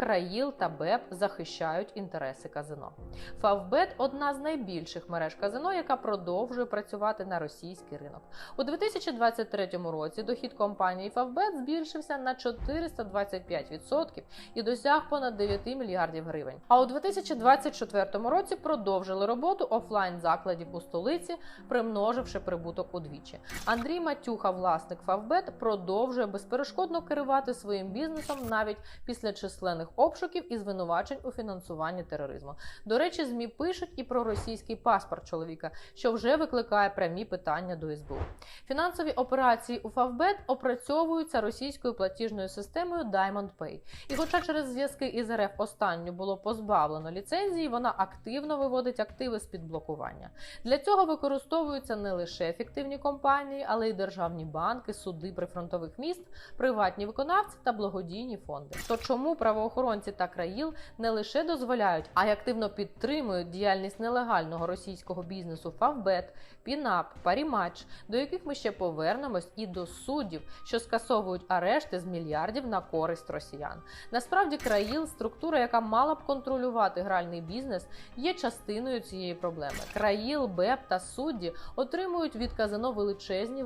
Раїл та БЕП захищають інтереси казино. Фавбет одна з найбільших мереж казино, яка продовжує працювати на російський ринок. У 2023 році дохід компанії Фавбет збільшився на 425% і досяг понад 9 мільярдів гривень. А у 2024 році продовжили роботу офлайн закладів у столиці, примноживши прибуток удвічі. Андрій Матюха, власник Фавбет, продовжує безперешкодно керувати своїм бізнесом навіть після численних обшуків і звинувачень у фінансуванні тероризму. До речі, змі пишуть і про російський паспорт чоловіка, що вже викликає прямі питання до СБУ. Фінансові операції у Фавбет опрацьовуються російською платіжною системою Diamond Pay. І хоча через зв'язки із РФ останню було позбавлено ліцензії, вона активно виводить активи з під блокування. Для цього використовуються не лише ефективні компанії, але й державні банки, суди прифронтових міст, приватні виконавці та благодійні фонди. То чому правоохоронці та країл не лише дозволяють, а й активно підтримують діяльність нелегального російського бізнесу Фавбет, Пінап, Парімач, до яких ми ще повернемось, і до суддів, що скасовують арешти з мільярдів на користь росіян. Насправді, країл, структура, яка мала б контролювати гральний бізнес, є частиною цієї проблеми. Країл, БЕП та судді отримують від казино величезні